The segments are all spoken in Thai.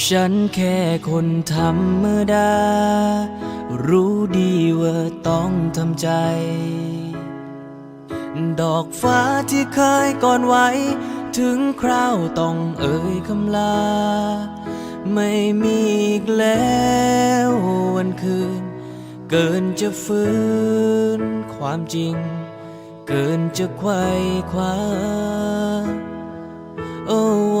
ฉันแค่คนธรรมดา รู้ดีว่าต้องทำใจ ดอกฟ้าที่เคยก่อนไว้ ถึงคราวต้องเอ่ยคำลา ไม่มีอีกแล้ววันคืน เกินจะฟื้นความจริง เกินจะไขว้คว้า โอ้โอ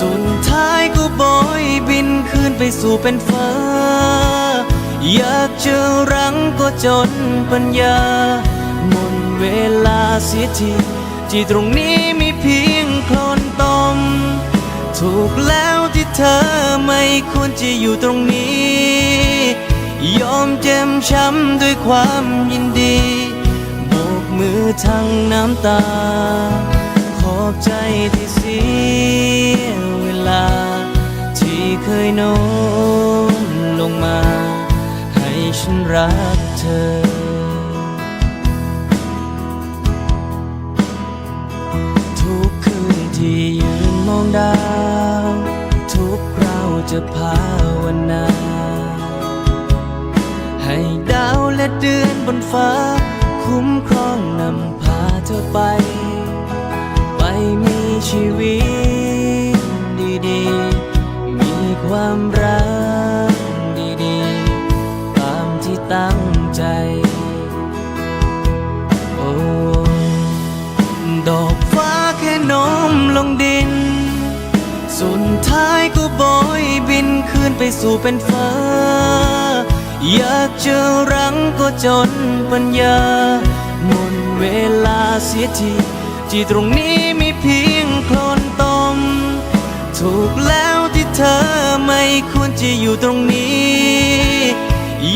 สุดท้ายก็บอยบินขึ้นไปสู่เป็นฟ้า อยากเจอรังก็จนปัญญา หมดเวลาเสียทีที่ตรงนี้มีเพียงโคลนตม ถูกแล้วที่เธอไม่ควรจะอยู่ตรงนี้ ยอมเจ็มช้ำด้วยความยินดีโบกมือทั้งน้ำตา ขอบใจที่ สียเวลา ที่เคยโน้มลงมา ให้ฉันรักเธอทุกคืนที่ยืนมองดาว ทุกคราวจะภาวนา ให้ดาวและเดือนบนฟ้า คุ้มครองนำพาเธอไป ชีวิตดีๆ มีความรักดีๆ ตามที่ตั้งใจ โอ้ดอกฟ้าแค่น้อมลงดิน สุดท้ายก็บอยบินขึ้นไปสู่เป็นฟ้า อยากเจอรังก็จนปัญญา หมดเวลาเสียที ที่ตรงนี้มีเพียงโคลนตม ถูกแล้วที่เธอไม่ควรจะอยู่ตรงนี้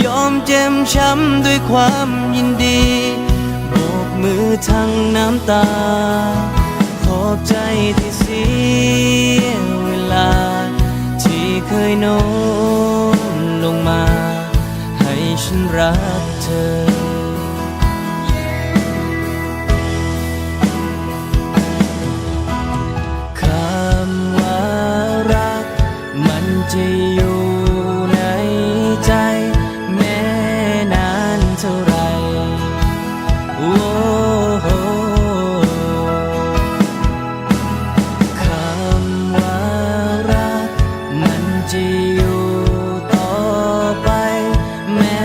ยอมเจ็มช้ำด้วยความยินดีโบกมือทั้งน้ำตา ขอบใจที่เสียเวลา ที่เคยโน้มลงมา ให้ฉันรักเธอ จะอยู่ในใจ แม้นานเท่าไรโอ้โหคำว่ารัก มันจะอยู่ต่อไป แม้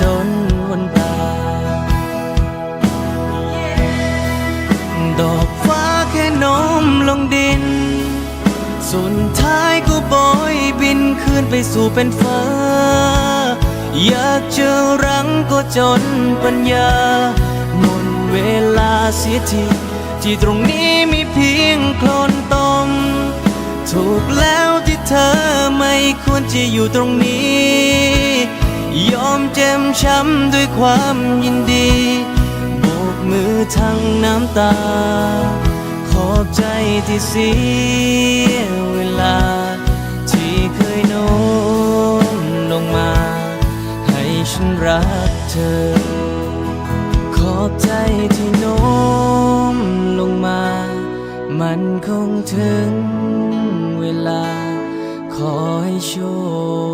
จนวันตายดอกฟ้าแค่น้มลงดินสุดท้ายก็โบ อยบินขึ้นไปสู่เป็นฟ้า อยากเจอรังก็จนปัญญา หมดเวลาเสียทีที่ตรงนี้มีเพียงโคลนตม ถูกแล้วที่เธอไม่ควรจะอยู่ตรงนี้ ยอมเจ็มช้ำด้วยความยินดีโบกมือทั้งน้ำตา ขอบใจที่เสียเวลา ลงมา ให้ฉันรักเธอ ขอบใจที่โน้มลงมา มันคงถึงเวลา ขอให้โชค